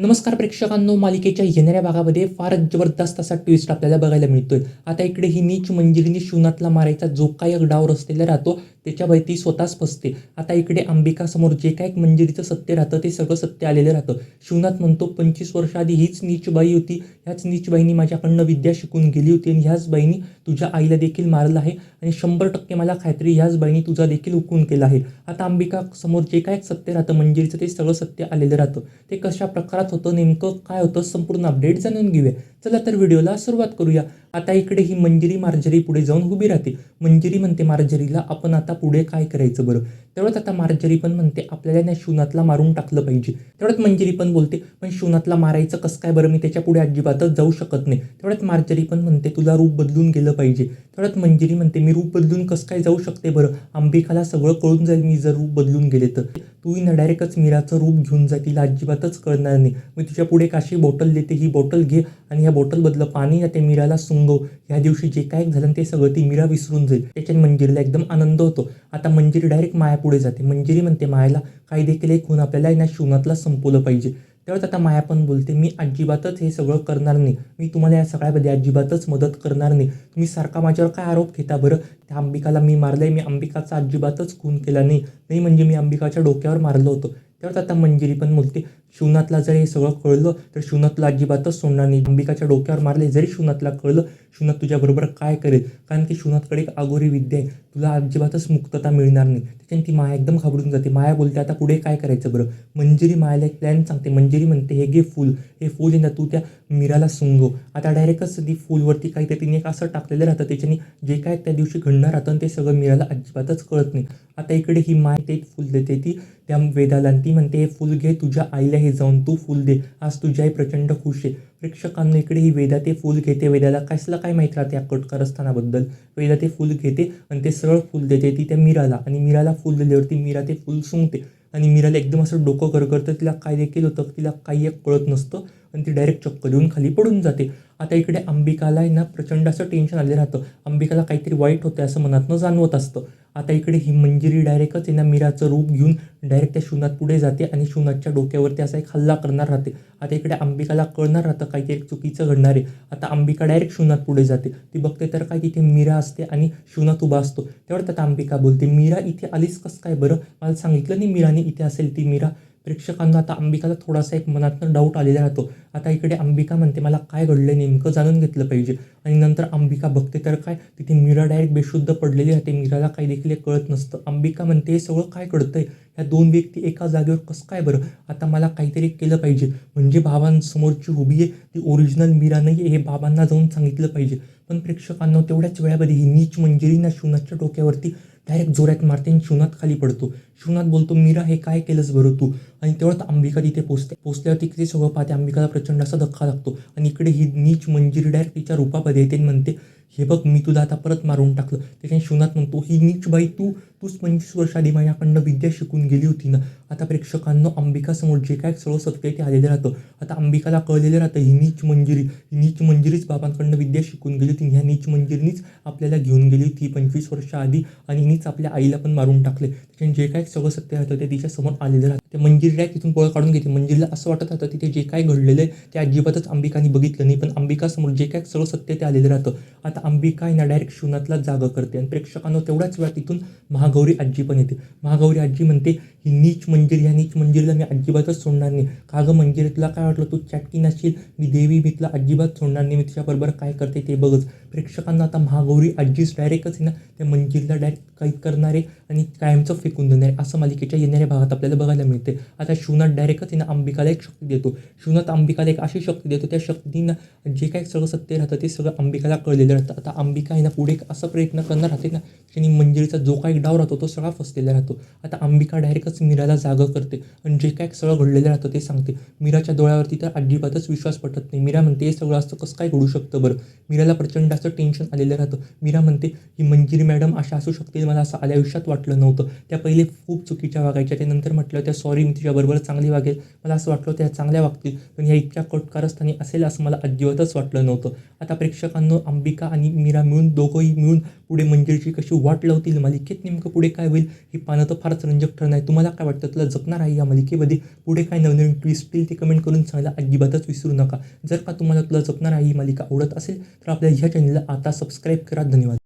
नमस्कार प्रेक्षकांनो मालिकेच्या येणाऱ्या भागामध्ये फारच जबरदस्त असा ट्विस्ट आपल्याला बघायला मिळतोय. आता इकडे ही नीच मंजिरीने शिवनाथला मारायचा जो काय एक डाव रचलेला राहतो त्याच्यावर ती स्वतःच फसते. आता इकडे अंबिका समोर जे काय एक मंजिरीचं सत्य राहतं ते सगळं सत्य आलेलं राहतं. शिवनाथ म्हणतो पंचवीस वर्ष आधी हीच नीचबाई होती. ह्याच नीचबाईनी माझ्याकडनं विद्या शिकून गेली होती आणि ह्याच बाईनी तुझ्या आईला देखील मारलं आहे आणि शंभर टक्के मला खात्री ह्याच बाईनी तुझा देखील हुकून केला आहे. आता अंबिका समोर जे काय एक सत्य राहतं मंजिरीचं ते सगळं सत्य आलेलं राहतं. ते कशा प्रकारात होतं. नेमकं काय होतं? संपूर्ण अपडेट जाणून घेऊया. चला तर व्हिडिओला सुरुवात करूया. आता इकडे ही मंजिरी मार्जरी पुढे जाऊन उभी राहते. मंजिरी म्हणते मार्जरीला आपण आता पुढे काय करायचं बरं? तेवढंच आता मार्जरी पण म्हणते आपल्याला ना शुनातला मारून टाकलं पाहिजे. तेवढ्यात मंजिरी पण बोलते पण शुनातला मारायचं कसं काय बरं? मी त्याच्या पुढे अजिबातच जाऊ शकत नाही. तेवढ्यात मार्जरी पण म्हणते तुला रूप बदलून गेलं पाहिजे. तेवढ्यात मंजिरी म्हणते मी रूप बदलून कसं काय जाऊ शकते बरं? अंबिकाला सगळं कळून जाईल मी जर रूप बदलून गेले तर. तूही ना डायरेक्टच मीराचं रूप घेऊन जा तिला अजिबातच कळणार नाही. मी तुझ्या पुढे काशी बॉटल देते ही बॉटल घे आणि ह्या बॉटलमधलं पाणी या ते मीराला सुंगव. ह्या दिवशी जे काय झालं ते सगळं ती मीरा विसरून जाईल. त्याच्याने मंजिरीला एकदम आनंद होतो. आता मंजिरी डायरेक्ट मायापुढे जाते. मंजिरी म्हणते मायाला काही देखील एक होऊन आपल्याला या शिवनातला संपवलं पाहिजे. त्यावेळेस आता माया पण बोलते मी अजिबातच हे सगळं करणार नाही. मी तुम्हाला या सगळ्यामध्ये अजिबातच मदत करणार नाही. तुम्ही सारखा माझ्यावर काय आरोप घेता बरं? त्या अंबिकाला मी मारलंय. मी अंबिकाचा अजिबातच खून केला नाही. नाही म्हणजे मी अंबिकाच्या डोक्यावर मारलं होतं. तेव्हाच आता मंजिरी पण बोलते शिवनाथला जर हे सगळं कळलं तर शिवनाथला अजिबातच सोडणार नाही. अंबिकाच्या डोक्यावर मारले जरी शिवनाथला कळलं शिवनाथ तुझ्याबरोबर काय करेल? कारण की शिवनाथकडे एक अगोरी विद्या आहे. तुला अजिबातच मुक्तता मिळणार नाही. त्याच्याने ती माया एकदम घाबरून जाते. माया बोलते आता पुढे काय करायचं बरं? मंजिरी मायाला एक प्लॅन सांगते. मंजिरी म्हणते हे घे फूल. हे फूल आहे ना तू त्या मीराला सुंगो आता डायरेक्टच ती फूलवरती काहीतरी तिने एक असं टाकलेलं राहतं. त्याच्याने जे काय त्या दिवशी घडणार राहतं ते सगळं मीराला अजिबातच कळत नाही. आता इकडे ही माय ते फूल देते ती. त्या वेदाला आणि ती म्हणते हे फूल घे तुझ्या आईला हे जाऊन तू फूल दे. आज तुझी आई प्रचंड खुश आहे. प्रेक्षकांना इकडे ही वेदा ते फूल घेते. वेदाला कसला काय माहीत राहते या कटकारस्थानाबद्दल वेदा ते फूल घेते आणि ते सरळ फूल देते ती त्या मीराला. आणि मीराला फुल दिल्यावरती मीरा ते फूल सुंगते. आणि मीराला एकदम असं डोकं करकरतं तिला काय देखील होतं तिला काही एक कळत नसतं आणि ती डायरेक्ट चक्क देऊन खाली पडून जाते. आता इकडे अंबिकाला आहे ना प्रचंड असं टेन्शन आले राहतं. अंबिकाला काहीतरी वाईट होतं असं मनातनं जाणवत असतं. आता इकडे ही मंजिरी डायरेक्टच यांना मीराचं रूप घेऊन डायरेक्ट त्या शिवनाथ पुढे जाते आणि शिवनाथच्या डोक्यावरती असा एक हल्ला करणार राहते. आता इकडे अंबिकाला कळणार राहतं काहीतरी एक चुकीचं घडणार आहे. आता अंबिका डायरेक्ट शिवनाथ पुढे जाते. ती बघते तर काय तिथे मीरा असते आणि शिवनाथ उभा असतो. त्यावर आता अंबिका बोलते मीरा इथे आलीस कसं काय बरं? मला सांगितलं नाही मीराने इथे असेल ती मीरा. प्रेक्षकांना आता अंबिकाला थोडासा एक मनातनं डाऊट आलेला राहतो. आता इकडे अंबिका म्हणते मला काय घडलं नेमकं जाणून घेतलं पाहिजे. आणि नंतर अंबिका बघते तर काय? तिथे मीरा डायरेक्ट बेशुद्ध पडलेली राहते. मीराला काही देखील कळत नसतं. अंबिका म्हणते हे सगळं काय कळतंय ह्या दोन व्यक्ती एका जागेवर कसं काय बरं? आता मला काहीतरी केलं पाहिजे. म्हणजे बाबांसमोरची उभी आहे ती ओरिजिनल मीरा नाही आहे हे बाबांना जाऊन सांगितलं पाहिजे. पण प्रेक्षकांना तेवढ्याच वेळामध्ये ही नीच मंजिरी ना शिवनाथच्या डोक्यावरती डायरेक्ट जोरात मारते आणि शिवनाथ खाली पडतो. शिवनाथ बोलतो मीरा हे काय केलंस बरं तू? आणि तेवढ्यात अंबिका तिथे पोचते. पोचल्यावर तिकडे सगळं पाहते. अंबिकाला प्रचंड असा धक्का लागतो. आणि इकडे ही नीच मंजिरी डायरेक्ट तिच्या रूपामध्ये येते आणि म्हणते हे बघ मी तुला आता परत मारून टाकलं. त्याच्याने शिवनाथ म्हणतो ही नीच बाई तू तूच पंचवीस वर्ष आधी माझ्याकडनं विद्या शिकून गेली होती ना. आता प्रेक्षकांना अंबिकासमोर जे काय सगळं सत्य ते आलेलं राहतं. आता अंबिकाला कळलेलं राहतं ही नीच मंजिरी ही नीच मंजिरीच बाबांकडनं विद्या शिकून गेली होती. ह्या नीच मंजिरीनीच आपल्याला घेऊन गेली होती पंचवीस वर्ष आधी आणि हिनीच आपल्या आईला पण मारून टाकले. त्याच्याने जे काय सगळं सत्य राहतं ते तिच्यासमोर आलेलं राहतं. ते मंजिरी डायरेक्ट तिथून पळ काढून घेते. मंजिरीला असं वाटत राहतं तिथे जे काय घडलेलं आहे ते अजिबातच अंबिकाने बघितलं नाही. पण अंबिकासमोर जे काय सगळं सत्य ते आलेलं राहतं. आता अंबिका आहे ना डायरेक्ट शिवनाथला जागं करते आणि प्रेक्षकांना तेवढ्याच वेळा तिथून महागौरी आजी पण येते. महागौरी आजी म्हणते ही नीच मंजिरी ह्या नीच मंजिरीला मी अजिबातच सोडणार नाही. का गं मंजिरी तुला काय वाटलं? तू चॅटकी नसशील मी देवी मी तुला अजिबात सोडणार नाही. मी तुझ्याबरोबर काय करते ते बघच. प्रेक्षकांना आता महागौरी आजीच डायरेक्टच आहे ना त्या मंजिरीला डायरेक्ट कैद करणारे आणि कायमचं फेकून देणारे असं मालिकेच्या येणाऱ्या भागात आपल्याला बघायला मिळते. आता शिवनाथ डायरेक्टच आहे ना अंबिकाला एक शक्ती देतो. शिवनाथ अंबिकाला एक अशी शक्ती देतो त्या शक्तींना जे काय सगळं सत्य राहतं ते सगळं अंबिकाला कळलेलं राहतं. आता अंबिका आहे ना पुढे एक असा प्रयत्न करणार राहते ना त्याने मंजिरीचा जो काही डाव राहतो तो सगळा फसलेला राहतो. आता अंबिका डायरेक्टच मीराला जागं करते आणि जे काय सगळं घडलेलं राहतं ते सांगते. मीराच्या डोळ्यावरती तर अजिबातच विश्वास पटत नाही. मीरा म्हणते हे सगळं असतं कसं काय घडू शकतं बरं? मीराला प्रचंड असं टेन्शन आलेलं राहतं. मीरा म्हणते ही मंजिरी मॅडम अशा असू शकते मला असं आल्या आयुष्यात वाटलं नव्हतं. त्या पहिले खूप चुकीच्या वागायच्या. ते नंतर म्हटलं त्या सॉरी मी तिच्याबरोबर चांगली वागेल. मला असं वाटलं त्या चांगल्या वागतील. पण ह्या इतक्या कटकारस्थानी असेल असं मला अजिबातच वाटलं नव्हतं. आता प्रेक्षकांनो अंबिका आणि मीरा मिळून दोघंही मिळून पुढे मंजिरीची कशी वाट लावतील मालिकेत नेमकं पुढे काय होईल ही पाहणं तर फारच रंजक ठरणार आहे. तुम्हाला काय वाटतं? तुला जपणार आहे या मालिकेमध्ये? पुढे काय नवनवीन ट्विस्ट येईल ते कमेंट करून सांगायला अजिबातच विसरू नका. जर का तुम्हाला तुला जपणार आहे ही मालिका आवडत असेल तर आपल्या ह्या चॅनलला आता सबस्क्राईब करा. धन्यवाद.